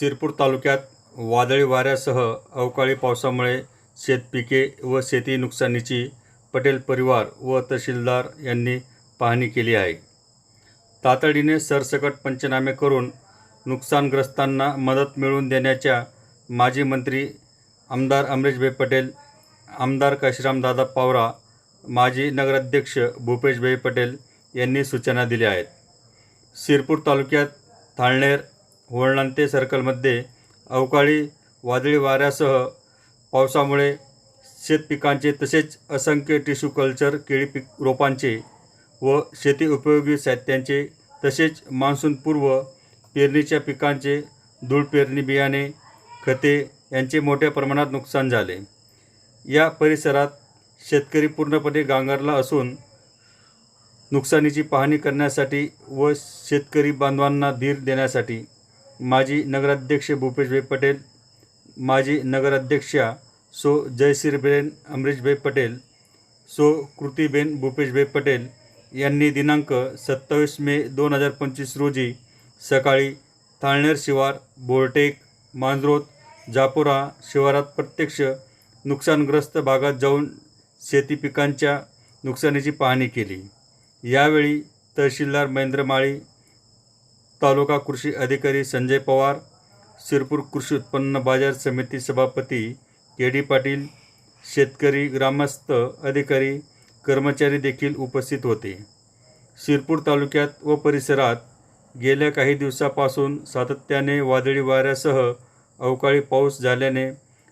शिरपूर तालुक्यात वादळी वाऱ्यासह अवकाळी पावसामुळे शेतपिके व शेती नुकसानीची पटेल परिवार व तहसीलदार यांनी पाहणी केली आहे. तातडीने सरसकट पंचनामे करून नुकसानग्रस्तांना मदत मिळवून देण्याच्या माजी मंत्री आमदार अमरीशभाई पटेल आमदार काशीरामदादा पावरा माजी नगराध्यक्ष भूपेशभाई पटेल यांनी सूचना दिल्या आहेत. शिरपूर तालुक्यात थाळनेर होळणांते सर्कलमध्ये अवकाळी वादळी वाऱ्यासह पावसामुळे शेतपिकांचे तसेच असंख्य टिश्यू कल्चर केळी पीक रोपांचे व शेती उपयोगी साहित्यांचे तसेच मान्सूनपूर्व पेरणीच्या पिकांचे धूळ पेरणी बियाणे खते यांचे मोठ्या प्रमाणात नुकसान झाले. या परिसरात शेतकरी पूर्णपणे गांगरला असून नुकसानीची पाहणी करण्यासाठी व शेतकरी बांधवांना धीर देण्यासाठी माजी नगराध्यक्ष भूपेशभाई पटेल माजी नगराध्यक्षा सो जयश्रीबेन अमरीशभाई पटेल सो कृतीबेन भूपेशभाई पटेल यांनी दिनांक सत्तावीस मे दोन हजार पंचवीस रोजी सकाळी थाळनेर शिवार बोरटेक मांजरोत जापोरा शिवारात प्रत्यक्ष नुकसानग्रस्त भागात जाऊन शेती पिकांच्या नुकसानीची पाहणी केली. यावेळी तहसीलदार महेंद्र माळी तालुका कृषी अधिकारी संजय पवार शिरपूर कृषी उत्पन्न बाजार समिती सभापती के डी पाटील शेतकरी ग्रामस्थ अधिकारी कर्मचारी देखील उपस्थित होते. शिरपूर तालुक्यात व परिसरात गेल्या काही दिवसापासून सातत्याने वादळी वाऱ्यासह अवकाळी पाऊस झाल्याने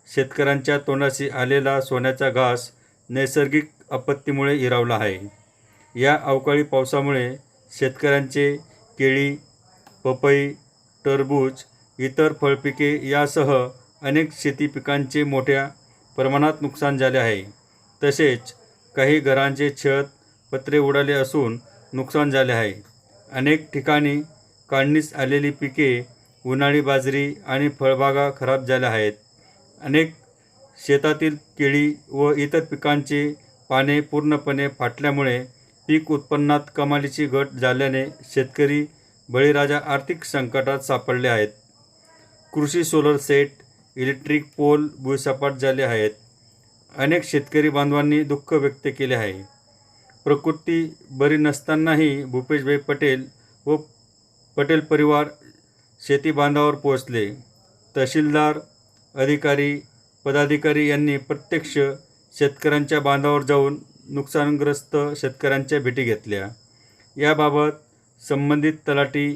शेतकऱ्यांच्या तोंडाशी आलेला सोन्याचा घास नैसर्गिक आपत्तीमुळे हिरावला आहे. या अवकाळी पावसामुळे शेतकऱ्यांचे केळी पपई टरबूज इतर फळपिके यासह अनेक शेती पिकांचे मोठ्या प्रमाणात नुकसान झाले आहे. तसेच काही घरांचे छत पत्रे उडाले असून नुकसान झाले आहे. अनेक ठिकाणी काढणीस आलेली पिके उन्हाळी बाजरी आणि फळबागा खराब झाल्या आहेत. अनेक शेतातील केळी व इतर पिकांचे पाने पूर्णपणे फाटल्यामुळे पीक उत्पन्नात कमालीची घट झाल्याने शेतकरी बळीराजा आर्थिक संकटात सापडले आहेत. कृषी सोलर सेट इलेक्ट्रिक पोल भुईसपाट झाले आहेत. अनेक शेतकरी बांधवांनी दुःख व्यक्त केले आहे. प्रकृती बरी नसतानाही भूपेशभाई पटेल व पटेल परिवार शेती बांधावर पोहोचले. तहसीलदार अधिकारी पदाधिकारी यांनी प्रत्यक्ष शेतकऱ्यांच्या बांधावर जाऊन नुकसानग्रस्त शेतकऱ्यांच्या भेटी घेतल्या. याबाबत संबंधित तलाठी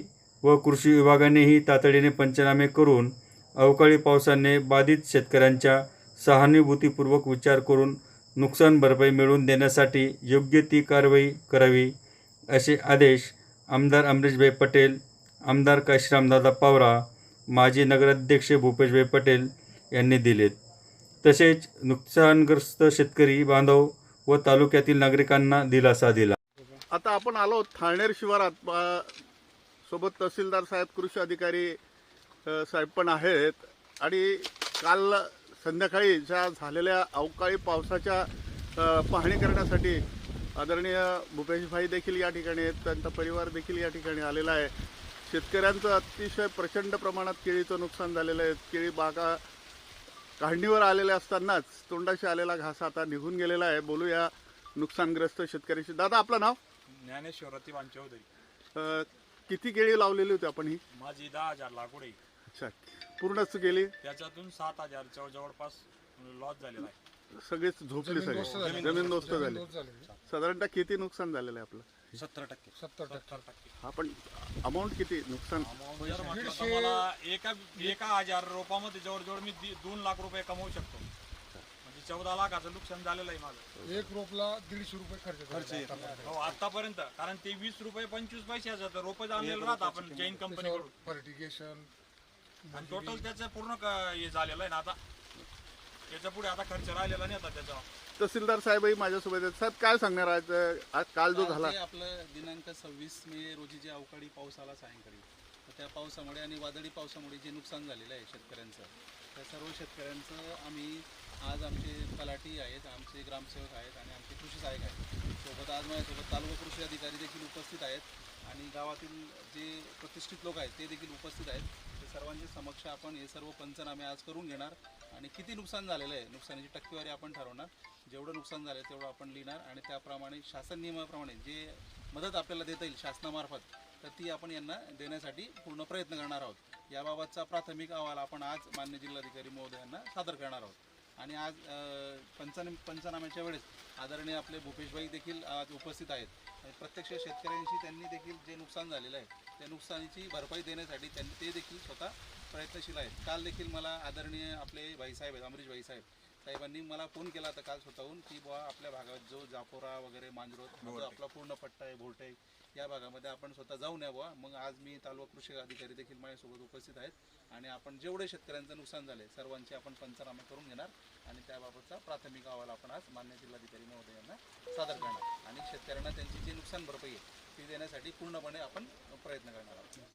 व कृषी विभागानेही तातडीने पंचनामे करून अवकाळी पावसाने बाधित शेतकऱ्यांच्या सहानुभूतीपूर्वक विचार करून नुकसान भरपाई मिळवून देण्यासाठी योग्य ती कारवाई करावी असे आदेश आमदार अमरीशभाई पटेल आमदार काशीरामदादा पावरा माजी नगराध्यक्ष भूपेशभाई पटेल यांनी दिलेत. तसेच नुकसानग्रस्त शेतकरी बांधव व तालुक्यातील नागरिकांना दिलासा दिला. आता आपण आलो थाळनेर शिवारात. सोबत तहसीलदार साहेब कृषी अधिकारी साहेब पण आहेत. आणि काल संध्याकाळी ज्या झालेल्या अवकाळी पावसाच्या पाहणी करण्यासाठी आदरणीय भूपेशभाई देखील या ठिकाणी आहेत. त्यांचा परिवार देखील या ठिकाणी आलेला आहे. शेतकऱ्यांचं अतिशय प्रचंड प्रमाणात केळीचं नुकसान झालेलं आहे. केळी बागा काढणीवर आलेल्या असतानाच तोंडाशी आलेला घास आता निघून गेलेला आहे. बोलूया नुकसानग्रस्त शेतकऱ्याशी. दादा आपलं नाव? ज्ञानेश्वर रतिवान चौधरी. अ, किती केळी लावलेली होती आपण ही? माझी दहा हजार लागवड आहे. अच्छा. पूर्णच गेली त्याच्यातून सात हजार जवळ जवळपास लॉस झालेला आहे. सगळीच झोपली सगळी. जमीन दोस्त झाली. साधारणतः किती नुकसान झालेलं आहे आपलं? सत्तर टक्के. सत्तर टक्के. आपण अमाऊंट किती नुकसान? Amount जर म्हटलं तर मला एका एका हजार रोपामध्ये जवळजवळ मी दि- दोन लाख रुपये कमवू शकतो. चौदा लाखाचं नुकसान झालेलं आहे माझं. एक रोपला दीडशे रुपये खर्च खर्च हो आतापर्यंत कारण ते वीस रुपये पंचवीस पैशाचं तर रोपं आणलेलं राहतं आपण जैन कंपनीकडून फर्टिगेशन आणि टोटल त्याचं पूर्ण क- हे झालेलं आहे ना आता. त्याच्या पुढे आता खर्च राहिलेला नाही आता त्याचा. तहसीलदार साहेबही माझ्यासोबत आहेत. साहेब काय सांगणार आज आज काल जो झाला? आपलं दिनांक सव्वीस मे रोजी जे अवकाळी पाऊस आला सायंकाळी तर त्या पावसामुळे आणि वादळी पावसामुळे जे नुकसान झालेलं आहे शेतकऱ्यांचं त्या सर्व शेतकऱ्यांचं आम्ही आज आमचे तलाठी आहेत आमचे ग्रामसेवक आहेत आणि आमचे कृषी सहाय्यक आहेत. सोबत आज माझ्यासोबत तालुका कृषी अधिकारी देखील उपस्थित आहेत आणि गावातील जे प्रतिष्ठित लोक आहेत ते देखील उपस्थित आहेत. ते सर्वांच्या समक्ष आपण हे सर्व पंचनामे आज करून घेणार आणि किती नुकसान झालेलं आहे नुकसानीची टक्केवारी आपण ठरवणार. जेवढं नुकसान झालं तेवढं आपण लिहिणार आणि त्याप्रमाणे शासन नियमाप्रमाणे जे मदत आपल्याला देता येईल शासनामार्फत तर ती आपण यांना देण्यासाठी पूर्ण प्रयत्न करणार आहोत. याबाबतचा प्राथमिक अहवाल आपण आज मान्य जिल्हाधिकारी महोदयांना सादर करणार आहोत. आणि आज अ, पंचनाम्याच्या वेळेस आदरणीय आपले भूपेशभाई देखील आज उपस्थित आहेत. आणि प्रत्यक्ष शेतकऱ्यांशी त्यांनी देखील जे नुकसान झालेलं आहे त्या नुकसानीची भरपाई देण्यासाठी त्यांनी ते देखील स्वतः प्रयत्नशील आहेत. काल देखील मला आदरणीय आपले भाईसाहेब आहेत अमरीश भाईसाहेब साहेबांनी मला फोन केला होता काल स्वतःहून की बुवा आपल्या भागात जो जापोरा वगैरे मांजरोत जो आपला पूर्ण पट्टा आहे भोलटे या भागामध्ये आपण स्वतः जाऊन यावं मग आज मी तालुका कृषी अधिकारी देखील माझ्यासोबत उपस्थित आहेत आणि आपण जेवढे शेतकऱ्यांचं नुकसान झाले सर्वांचे आपण पंचनामे करून घेणार आणि त्याबाबतचा प्राथमिक अहवाल आपण आज मान्य जिल्हाधिकारी महोदयांना सादर करणार. आणि शेतकऱ्यांना त्यांची जी नुकसान भरपाई आहे ती देण्यासाठी पूर्णपणे आपण प्रयत्न करणार आहोत.